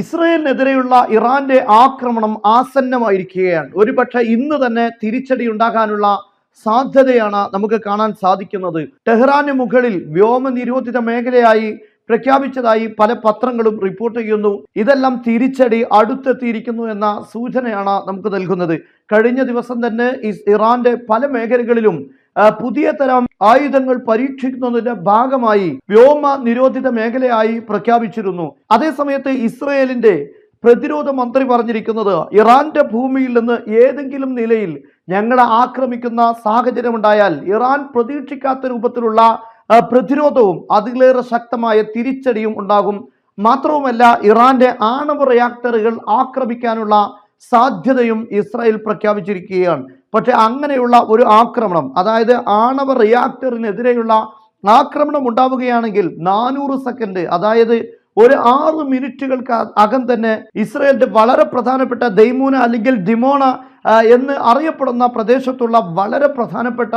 ഇസ്രയേലിനെതിരെയുള്ള ഇറാന്റെ ആക്രമണം ആസന്നമായിരിക്കുകയാണ്. ഒരുപക്ഷെ ഇന്ന് തന്നെ തിരിച്ചടി ഉണ്ടാകാനുള്ള സാധ്യതയാണ് നമുക്ക് കാണാൻ സാധിക്കുന്നത്. ടെഹ്റാന് മുകളിൽ വ്യോമ നിരോധിത മേഖലയായി പ്രഖ്യാപിച്ചതായി പല പത്രങ്ങളും റിപ്പോർട്ട് ചെയ്യുന്നു. ഇതെല്ലാം തിരിച്ചടി അടുത്തെത്തിയിരിക്കുന്നു എന്ന സൂചനയാണ് നമുക്ക് നൽകുന്നത്. കഴിഞ്ഞ ദിവസം തന്നെ ഇറാന്റെ പല മേഖലകളിലും പുതിയ തരം ആയുധങ്ങൾ പരീക്ഷിക്കുന്നതിന്റെ ഭാഗമായി വ്യോമ നിരോധിത മേഖലയായി പ്രഖ്യാപിച്ചിരുന്നു. അതേസമയത്ത് ഇസ്രയേലിന്റെ പ്രതിരോധ മന്ത്രി പറഞ്ഞിരിക്കുന്നത് ഇറാന്റെ ഭൂമിയിൽ നിന്ന് ഏതെങ്കിലും നിലയിൽ ഞങ്ങളെ ആക്രമിക്കുന്ന സാഹചര്യമുണ്ടായാൽ ഇറാൻ പ്രതീക്ഷിക്കാത്ത രൂപത്തിലുള്ള പ്രതിരോധവും അതിലേറെ ശക്തമായ തിരിച്ചടിയും ഉണ്ടാകും. മാത്രവുമല്ല ഇറാന്റെ ആണവ റിയാക്ടറുകൾ ആക്രമിക്കാനുള്ള സാധ്യതയും ഇസ്രായേൽ പ്രഖ്യാപിച്ചിരിക്കുകയാണ്. പക്ഷെ അങ്ങനെയുള്ള ഒരു ആക്രമണം അതായത് ആണവ റിയാക്ടറിനെതിരെയുള്ള ആക്രമണം ഉണ്ടാവുകയാണെങ്കിൽ നാനൂറ് സെക്കൻഡ് അതായത് ഒരു ആറ് മിനിറ്റുകൾക്ക് അകം തന്നെ ഇസ്രയേലിന്റെ വളരെ പ്രധാനപ്പെട്ട ദൈമൂന അല്ലെങ്കിൽ ഡിമോണ എന്ന് അറിയപ്പെടുന്ന പ്രദേശത്തുള്ള വളരെ പ്രധാനപ്പെട്ട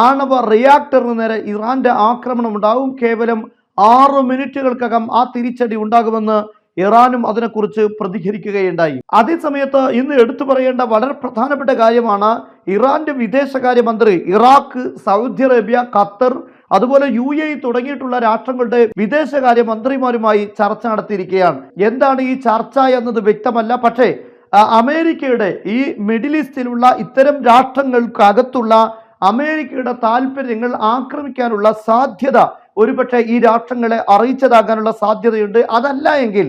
ആണവ റിയാക്ടറിന് നേരെ ഇറാന്റെ ആക്രമണം ഉണ്ടാവും. കേവലം ആറ് മിനിറ്റുകൾക്കകം ആ തിരിച്ചടി ഉണ്ടാകുമെന്ന് ഇറാനും അതിനെക്കുറിച്ച് പ്രതികരിക്കുകയുണ്ടായി. അതേസമയത്ത് ഇന്ന് എടുത്തു പറയേണ്ട വളരെ പ്രധാനപ്പെട്ട കാര്യമാണ് ഇറാന്റെ വിദേശകാര്യമന്ത്രി ഇറാഖ് സൗദി അറേബ്യ ഖത്തർ അതുപോലെ യു എ തുടങ്ങിയിട്ടുള്ള രാഷ്ട്രങ്ങളുടെ വിദേശകാര്യ മന്ത്രിമാരുമായി ചർച്ച നടത്തിയിരിക്കുകയാണ്. എന്താണ് ഈ ചർച്ച എന്നത് വ്യക്തമല്ല. പക്ഷേ അമേരിക്കയുടെ ഈ മിഡിൽ ഈസ്റ്റിലുള്ള ഇത്തരം രാഷ്ട്രങ്ങൾക്കകത്തുള്ള അമേരിക്കയുടെ താല്പര്യങ്ങൾ ആക്രമിക്കാനുള്ള സാധ്യത ഒരുപക്ഷെ ഈ രാഷ്ട്രങ്ങളെ അറിയിച്ചതാകാനുള്ള സാധ്യതയുണ്ട്. അതല്ല എങ്കിൽ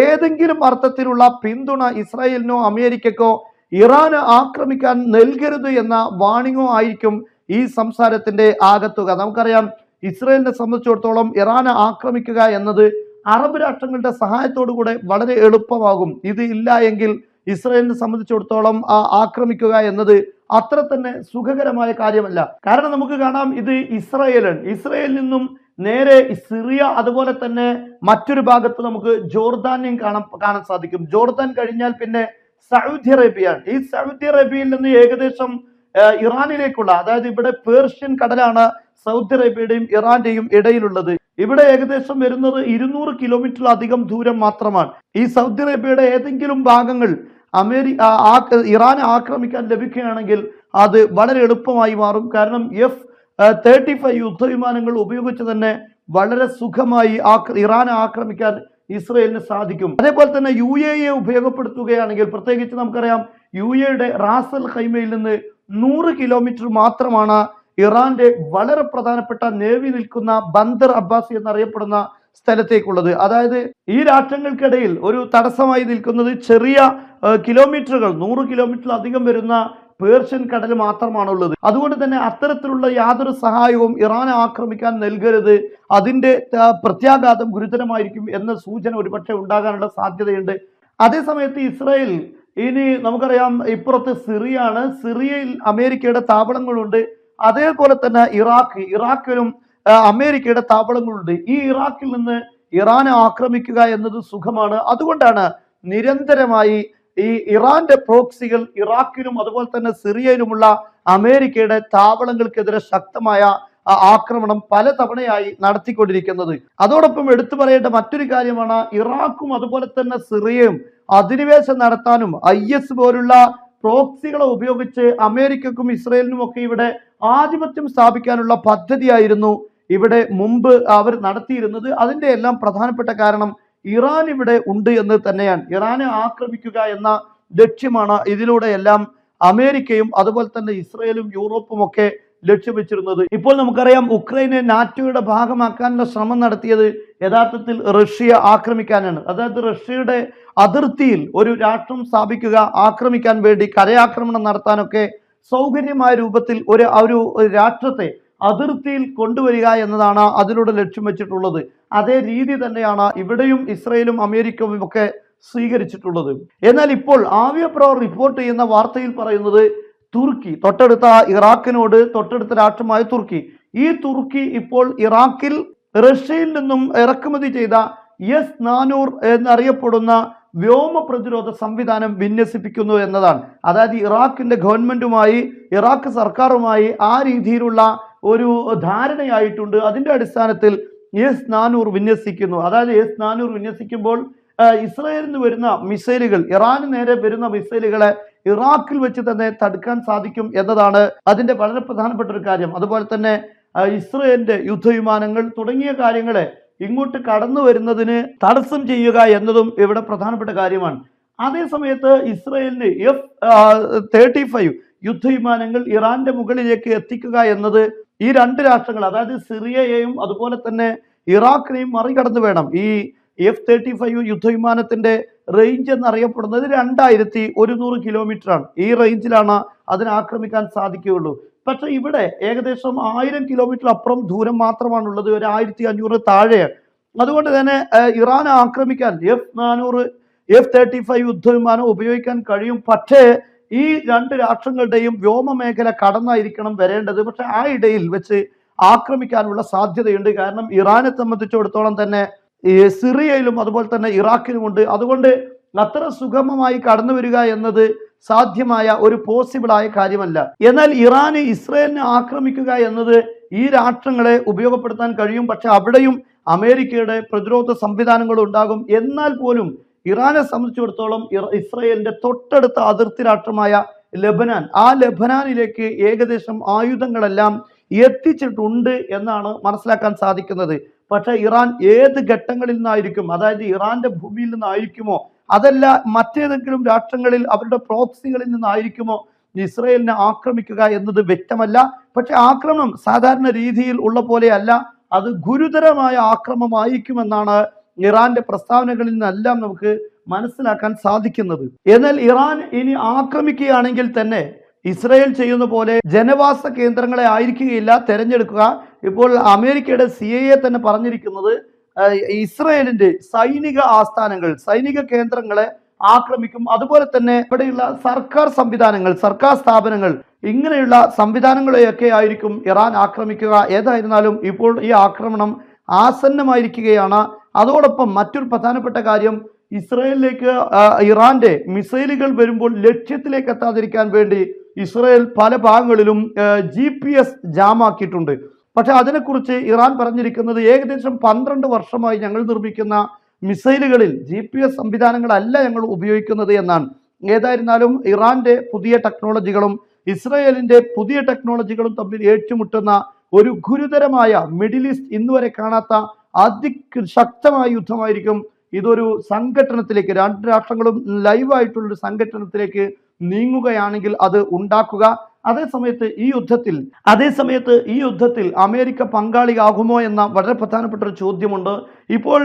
ഏതെങ്കിലും അർത്ഥത്തിലുള്ള പിന്തുണ ഇസ്രായേലിനോ അമേരിക്കക്കോ ഇറാന് ആക്രമിക്കാൻ നൽകരുത് എന്ന വാണിങ്ങോ ആയിരിക്കും ഈ സംസാരത്തിന്റെ ആകത്തുക. നമുക്കറിയാം ഇസ്രായേലിനെ സംബന്ധിച്ചിടത്തോളം ഇറാനെ ആക്രമിക്കുക എന്നത് അറബ് രാഷ്ട്രങ്ങളുടെ സഹായത്തോടു കൂടെ വളരെ എളുപ്പമാകും. ഇത് ഇല്ല എങ്കിൽ ഇസ്രായേലിനെ സംബന്ധിച്ചിടത്തോളം ആക്രമിക്കുക എന്നത് അത്ര തന്നെ സുഖകരമായ കാര്യമല്ല. കാരണം നമുക്ക് കാണാം ഇത് ഇസ്രായേലാണ്. ഇസ്രായേലിൽ നിന്നും നേരെ സിറിയ അതുപോലെ തന്നെ മറ്റൊരു ഭാഗത്ത് നമുക്ക് ജോർദാനെയും കാണാൻ കാണാൻ സാധിക്കും. ജോർദാൻ കഴിഞ്ഞാൽ പിന്നെ സൗദി അറേബ്യയാണ് ഈ സൗദി അറേബ്യയിൽ നിന്ന് ഏകദേശം ഇറാനിലേക്കുള്ള അതായത് ഇവിടെ പേർഷ്യൻ കടലാണ് സൗദി അറേബ്യയുടെയും ഇറാന്റെയും ഇടയിലുള്ളത്. ഇവിടെ ഏകദേശം വരുന്നത് ഇരുന്നൂറ് കിലോമീറ്ററിലധികം ദൂരം മാത്രമാണ്. ഈ സൗദി അറേബ്യയുടെ ഏതെങ്കിലും ഭാഗങ്ങൾ അമേരിക്ക ഇറാനെ ആക്രമിക്കാൻ ലഭിക്കുകയാണെങ്കിൽ അത് വളരെ എളുപ്പമായി മാറും. കാരണം എഫ് തേർട്ടി ഫൈവ് യുദ്ധവിമാനങ്ങൾ ഉപയോഗിച്ച് തന്നെ വളരെ സുഖമായി ഇറാനെ ആക്രമിക്കാൻ ഇസ്രയേലിന് സാധിക്കും. അതേപോലെ തന്നെ യു എ എ ഉപയോഗപ്പെടുത്തുകയാണെങ്കിൽ പ്രത്യേകിച്ച് നമുക്കറിയാം യു എയുടെ റാസൽ ഹൈമയിൽ നിന്ന് നൂറ് കിലോമീറ്റർ മാത്രമാണ് ഇറാന്റെ വളരെ പ്രധാനപ്പെട്ട നേവി നിൽക്കുന്ന ബന്ദർ അബ്ബാസി എന്നറിയപ്പെടുന്ന സ്ഥലത്തേക്കുള്ളത്. അതായത് ഈ രാഷ്ട്രങ്ങൾക്കിടയിൽ ഒരു തടസ്സമായി നിൽക്കുന്നത് ചെറിയ കിലോമീറ്ററുകൾ നൂറ് കിലോമീറ്ററിലധികം വരുന്ന പേർഷ്യൻ കടൽ മാത്രമാണുള്ളത്. അതുകൊണ്ട് തന്നെ അത്തരത്തിലുള്ള യാതൊരു സഹായവും ഇറാനെ ആക്രമിക്കാൻ നൽകരുത്. അതിന്റെ പ്രത്യാഘാതം ഗുരുതരമായിരിക്കും എന്ന സൂചന ഒരുപക്ഷെ ഉണ്ടാകാനുള്ള സാധ്യതയുണ്ട്. അതേസമയത്ത് ഇസ്രായേൽ ഇനി നമുക്കറിയാം ഇപ്പുറത്ത് സിറിയാണ് സിറിയയിൽ അമേരിക്കയുടെ താവളങ്ങളുണ്ട്. അതേപോലെ തന്നെ ഇറാഖ് ഇറാഖിലും അമേരിക്കയുടെ താവളങ്ങളുണ്ട്. ഈ ഇറാഖിൽ നിന്ന് ഇറാനെ ആക്രമിക്കുക എന്നത് സുഖമാണ്. അതുകൊണ്ടാണ് നിരന്തരമായി ഈ ഇറാന്റെ പ്രോക്സികൾ ഇറാഖിനും അതുപോലെ തന്നെ സിറിയയിലുമുള്ള അമേരിക്കയുടെ താവളങ്ങൾക്കെതിരെ ശക്തമായ ആക്രമണം പലതവണയായി നടത്തിക്കൊണ്ടിരിക്കുന്നത്. അതോടൊപ്പം എടുത്തു പറയേണ്ട മറ്റൊരു കാര്യമാണ് ഇറാഖും അതുപോലെ തന്നെ സിറിയയും അധിനിവേശം നടത്താനും ഐ എസ് പോലുള്ള പ്രോക്സികളെ ഉപയോഗിച്ച് അമേരിക്കക്കും ഇസ്രയേലിനും ഒക്കെ ഇവിടെ ആധിപത്യം സ്ഥാപിക്കാനുള്ള പദ്ധതിയായിരുന്നു ഇവിടെ മുമ്പ് അവർ നടത്തിയിരുന്നത്. അതിന്റെ എല്ലാം പ്രധാനപ്പെട്ട കാരണം ഇറാൻ ഇവിടെ ഉണ്ട് എന്ന് തന്നെയാണ്. ഇറാനെ ആക്രമിക്കുക എന്ന ലക്ഷ്യമാണ് ഇതിലൂടെ എല്ലാം അമേരിക്കയും അതുപോലെ തന്നെ ഇസ്രയേലും യൂറോപ്പും ഒക്കെ ലക്ഷ്യം വെച്ചിരുന്നത്. ഇപ്പോൾ നമുക്കറിയാം ഉക്രൈനെ നാറ്റോയുടെ ഭാഗമാക്കാനുള്ള ശ്രമം നടത്തിയത് യഥാർത്ഥത്തിൽ റഷ്യ ആക്രമിക്കാനാണ്. അതായത് റഷ്യയുടെ അതിർത്തിയിൽ ഒരു രാഷ്ട്രം സ്ഥാപിക്കുക ആക്രമിക്കാൻ വേണ്ടി കരയാക്രമണം നടത്താനൊക്കെ സൗകര്യമായ രൂപത്തിൽ ഒരു ഒരു രാഷ്ട്രത്തെ അതിർത്തിയിൽ കൊണ്ടുവരിക എന്നതാണ് അതിലൂടെ ലക്ഷ്യം വെച്ചിട്ടുള്ളത്. അതേ രീതി തന്നെയാണ് ഇവിടെയും ഇസ്രയേലും അമേരിക്കയും ഒക്കെ സ്വീകരിച്ചിട്ടുള്ളത്. എന്നാൽ ഇപ്പോൾ ആവിയപ്രോ റിപ്പോർട്ട് ചെയ്യുന്ന വാർത്തയിൽ പറയുന്നത് തുർക്കി തൊട്ടടുത്ത ഇറാഖിനോട് തൊട്ടടുത്ത രാഷ്ട്രമായ തുർക്കി. ഈ തുർക്കി ഇപ്പോൾ ഇറാഖിൽ റഷ്യയിൽ നിന്നും ഇറക്കുമതി ചെയ്ത എസ് നാനൂർ എന്നറിയപ്പെടുന്ന വ്യോമ പ്രതിരോധ സംവിധാനം വിന്യസിപ്പിക്കുന്നു എന്നതാണ്. അതായത് ഇറാഖിന്റെ ഗവൺമെന്റുമായി ഇറാഖ് സർക്കാരുമായി ആ രീതിയിലുള്ള ഒരു ധാരണയായിട്ടുണ്ട്. അതിന്റെ അടിസ്ഥാനത്തിൽ എസ് നാനൂർ വിന്യസിക്കുന്നു. അതായത് എസ് നാനൂർ വിന്യസിക്കുമ്പോൾ ആ, നിന്ന് വരുന്ന മിസൈലുകൾ ഇറാന് നേരെ വരുന്ന മിസൈലുകളെ ഇറാഖിൽ വെച്ച് തന്നെ തടുക്കാൻ സാധിക്കും എന്നതാണ് അതിന്റെ വളരെ പ്രധാനപ്പെട്ട ഒരു കാര്യം. അതുപോലെ തന്നെ ഇസ്രയേലിന്റെ യുദ്ധവിമാനങ്ങൾ തുടങ്ങിയ കാര്യങ്ങളെ ഇങ്ങോട്ട് കടന്നു വരുന്നതിന് തടസ്സം ചെയ്യുക എന്നതും ഇവിടെ പ്രധാനപ്പെട്ട കാര്യമാണ്. അതേ സമയത്ത് ഇസ്രയേലിന് എഫ് തേർട്ടി ഫൈവ് യുദ്ധവിമാനങ്ങൾ ഇറാന്റെ മുകളിലേക്ക് എത്തിക്കുക എന്നത് ഈ രണ്ട് രാഷ്ട്രങ്ങൾ അതായത് സിറിയയെയും അതുപോലെ തന്നെ ഇറാഖിനെയും മറികടന്ന് വേണം ഈ എഫ് തേർട്ടി ഫൈവ് യുദ്ധവിമാനത്തിന്റെ റേഞ്ച് എന്നറിയപ്പെടുന്നത് രണ്ടായിരത്തി ഒരുന്നൂറ് കിലോമീറ്റർ ആണ്. ഈ റേഞ്ചിലാണ് അതിനെ ആക്രമിക്കാൻ സാധിക്കുകയുള്ളൂ. പക്ഷേ ഇവിടെ ഏകദേശം ആയിരം കിലോമീറ്റർ അപ്പുറം ദൂരം മാത്രമാണുള്ളത് ഒരു ആയിരത്തി അഞ്ഞൂറ് താഴെയാണ്. അതുകൊണ്ട് തന്നെ ഇറാൻ ആക്രമിക്കാൻ എഫ് നാനൂറ് എഫ് തേർട്ടി ഫൈവ് യുദ്ധവിമാനം ഉപയോഗിക്കാൻ കഴിയും. പക്ഷേ ഈ രണ്ട് രാഷ്ട്രങ്ങളുടെയും വ്യോമ മേഖല കടന്നായിരിക്കണം വരേണ്ടത്. പക്ഷെ ആ ഇടയിൽ വെച്ച് ആക്രമിക്കാനുള്ള സാധ്യതയുണ്ട്. കാരണം ഇറാനെ സംബന്ധിച്ചിടത്തോളം തന്നെ ഈ സിറിയയിലും അതുപോലെ തന്നെ ഇറാഖിലുമുണ്ട് അതുകൊണ്ട് അത്ര സുഗമമായി കടന്നു വരിക എന്നത് സാധ്യമായ ഒരു പോസിബിൾ ആയ കാര്യമല്ല. എന്നാൽ ഇറാന് ഇസ്രയേലിനെ ആക്രമിക്കുക എന്നത് ഈ രാഷ്ട്രങ്ങളെ ഉപയോഗപ്പെടുത്താൻ കഴിയും. പക്ഷെ അവിടെയും അമേരിക്കയുടെ പ്രതിരോധ സംവിധാനങ്ങൾ ഉണ്ടാകും എന്നാൽ പോലും ഇറാനെ സംബന്ധിച്ചിടത്തോളം ഇസ്രയേലിന്റെ തൊട്ടടുത്ത അതിർത്തി രാഷ്ട്രമായ ലബനാൻ. ആ ലബനാനിലേക്ക് ഏകദേശം ആയുധങ്ങളെല്ലാം എത്തിച്ചിട്ടുണ്ട് എന്നാണ് മനസ്സിലാക്കാൻ സാധിക്കുന്നത്. പക്ഷെ ഇറാൻ ഏത് ഘട്ടങ്ങളിൽ നിന്നായിരിക്കും അതായത് ഇറാന്റെ ഭൂമിയിൽ നിന്നായിരിക്കുമോ അതല്ല മറ്റേതെങ്കിലും രാഷ്ട്രങ്ങളിൽ അവരുടെ പ്രോക്സികളിൽ നിന്നായിരിക്കുമോ ഇസ്രയേലിനെ ആക്രമിക്കുക എന്നത് വ്യക്തമല്ല. പക്ഷെ ആക്രമണം സാധാരണ രീതിയിൽ ഉള്ള പോലെയല്ല. അത് ഗുരുതരമായ ആക്രമണമായിരിക്കുമെന്നാണ് ഇറാന്റെ പ്രസ്താവനകളിൽ നിന്നെല്ലാം നമുക്ക് മനസ്സിലാക്കാൻ സാധിക്കുന്നത്. എന്നാൽ ഇറാൻ ഇനി ആക്രമിക്കുകയാണെങ്കിൽ തന്നെ ഇസ്രയേൽ ചെയ്യുന്ന പോലെ ജനവാസ കേന്ദ്രങ്ങളെ ആയിരിക്കുകയില്ല തിരഞ്ഞെടുക്കുക. ഇപ്പോൾ അമേരിക്കയുടെ സി എ തന്നെ പറഞ്ഞിരിക്കുന്നത് ഇസ്രയേലിന്റെ സൈനിക ആസ്ഥാനങ്ങൾ സൈനിക കേന്ദ്രങ്ങളെ ആക്രമിക്കും. അതുപോലെ തന്നെ ഇവിടെയുള്ള സർക്കാർ സംവിധാനങ്ങൾ സർക്കാർ സ്ഥാപനങ്ങൾ ഇങ്ങനെയുള്ള സംവിധാനങ്ങളെയൊക്കെ ആയിരിക്കും ഇറാൻ ആക്രമിക്കുക. ഏതായിരുന്നാലും ഇപ്പോൾ ഈ ആക്രമണം ആസന്നമായിരിക്കുകയാണ്. അതോടൊപ്പം മറ്റൊരു പ്രധാനപ്പെട്ട കാര്യം ഇസ്രയേലിലേക്ക് ഇറാന്റെ മിസൈലുകൾ വരുമ്പോൾ ലക്ഷ്യത്തിലേക്ക് എത്താതിരിക്കാൻ വേണ്ടി ഇസ്രയേൽ പല ഭാഗങ്ങളിലും ജി പി എസ് ജാമാക്കിയിട്ടുണ്ട്. പക്ഷെ അതിനെക്കുറിച്ച് ഇറാൻ പറഞ്ഞിരിക്കുന്നത് ഏകദേശം പന്ത്രണ്ട് വർഷമായി ഞങ്ങൾ നിർമ്മിക്കുന്ന മിസൈലുകളിൽ ജി പി എസ് സംവിധാനങ്ങളല്ല ഞങ്ങൾ ഉപയോഗിക്കുന്നത് എന്നാണ്. ഏതായിരുന്നാലും ഇറാന്റെ പുതിയ ടെക്നോളജികളും ഇസ്രയേലിന്റെ പുതിയ ടെക്നോളജികളും തമ്മിൽ ഏറ്റുമുട്ടുന്ന ഒരു ഗുരുതരമായ മിഡിൽ ഈസ്റ്റ് ഇന്നുവരെ കാണാത്ത അതിശക്തമായ യുദ്ധമായിരിക്കും. ഇതൊരു സംഘടനത്തിലേക്ക് രണ്ട് രാഷ്ട്രങ്ങളും ലൈവായിട്ടുള്ള ഒരു സംഘട്ടനത്തിലേക്ക് നീങ്ങുകയാണെങ്കിൽ അത് ഉണ്ടാക്കുക. അതേ സമയത്ത് ഈ യുദ്ധത്തിൽ അതേ സമയത്ത് ഈ യുദ്ധത്തിൽ അമേരിക്ക പങ്കാളിയാകുമോ എന്ന വളരെ പ്രധാനപ്പെട്ട ഒരു ചോദ്യമുണ്ട്. ഇപ്പോൾ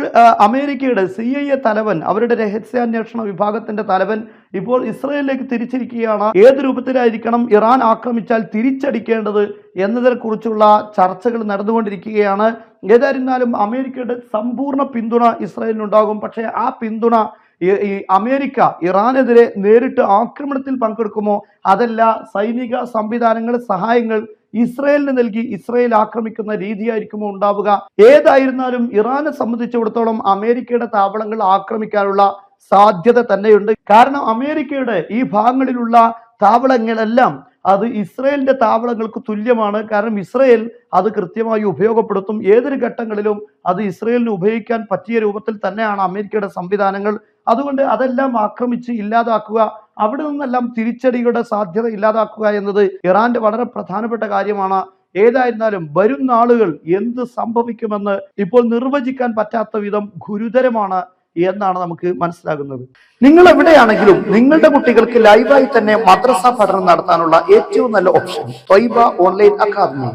അമേരിക്കയുടെ സി ഐ എ തലവൻ അവരുടെ രഹസ്യാന്വേഷണ വിഭാഗത്തിന്റെ തലവൻ ഇപ്പോൾ ഇസ്രയേലിലേക്ക് തിരിച്ചിരിക്കുകയാണ്. ഏത് രൂപത്തിലായിരിക്കണം ഇറാൻ ആക്രമിച്ചാൽ തിരിച്ചടിക്കേണ്ടത് എന്നതിനെക്കുറിച്ചുള്ള ചർച്ചകൾ നടന്നുകൊണ്ടിരിക്കുകയാണ്. ഏതായിരുന്നാലും അമേരിക്കയുടെ സമ്പൂർണ പിന്തുണ ഇസ്രയേലിനുണ്ടാകും. പക്ഷേ ആ പിന്തുണ ഈ- അമേരിക്ക ഇറാനെതിരെ നേരിട്ട് ആക്രമണത്തിൽ പങ്കെടുക്കുമോ? അതല്ല സൈനിക സംവിധാനങ്ങൾ സഹായങ്ങൾ ഇസ്രയേലിന് നൽകി ഇസ്രയേൽ ആക്രമിക്കുന്ന രീതിയായിരിക്കുമോ ഉണ്ടാവുക? ഏതായിരുന്നാലും ഇറാനെ സംബന്ധിച്ചിടത്തോളം അമേരിക്കയുടെ താവളങ്ങൾ ആക്രമിക്കാനുള്ള സാധ്യത തന്നെയുണ്ട്. കാരണം അമേരിക്കയുടെ ഈ ഭാഗങ്ങളിലുള്ള താവളങ്ങളെല്ലാം അത് ഇസ്രയേലിന്റെ താവളങ്ങൾക്ക് തുല്യമാണ്. കാരണം ഇസ്രയേൽ അത് കൃത്യമായി ഉപയോഗപ്പെടുത്തും. ഏതൊരു ഘട്ടങ്ങളിലും അത് ഇസ്രയേലിന് ഉപയോഗിക്കാൻ പറ്റിയ രൂപത്തിൽ തന്നെയാണ് അമേരിക്കയുടെ സംവിധാനങ്ങൾ. അതുകൊണ്ട് അതെല്ലാം ആക്രമിച്ച് ഇല്ലാതാക്കുക അവിടെ നിന്നെല്ലാം തിരിച്ചടികളുടെ സാധ്യത ഇല്ലാതാക്കുക എന്നത് ഇറാന്റെ വളരെ പ്രധാനപ്പെട്ട കാര്യമാണ്. ഏതായിരുന്നാലും വരും നാളുകൾ എന്ത് സംഭവിക്കുമെന്ന് ഇപ്പോൾ നിർവചിക്കാൻ പറ്റാത്ത വിധം ഗുരുതരമാണ്. എന്നാണ് നമുക്ക് മനസ്സിലാകുന്നത്. നിങ്ങൾ എവിടെയാണെങ്കിലും നിങ്ങളുടെ കുട്ടികൾക്ക് ലൈവായി തന്നെ മദ്രസ പഠനം നടത്താനുള്ള ഏറ്റവും നല്ല ഓപ്ഷൻ ത്വൈബ ഓൺലൈൻ അക്കാദമി.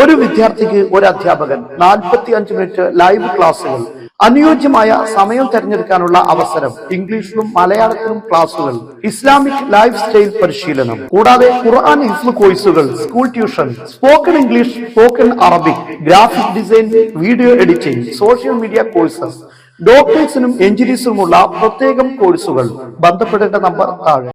ഒരു വിദ്യാർത്ഥിക്ക് ഒരു അധ്യാപകൻ നാൽപ്പത്തി അഞ്ച് മിനിറ്റ് ലൈവ് ക്ലാസ്സുകൾ അനുയോജ്യമായ സമയം തിരഞ്ഞെടുക്കാനുള്ള അവസരം ഇംഗ്ലീഷിലും മലയാളത്തിലും ക്ലാസുകൾ ഇസ്ലാമിക് ലൈഫ് സ്റ്റൈൽ പരിശീലനം. കൂടാതെ ഖുർആൻ ഹിഫ്മ് കോഴ്സുകൾ school tuition spoken English spoken Arabic graphic design video editing social media courses ഡോക്ടേഴ്സിനും എഞ്ചിനീയേഴ്സിനുമുള്ള പ്രത്യേകം കോഴ്സുകൾ. ബന്ധപ്പെടേണ്ട നമ്പർ താഴെ.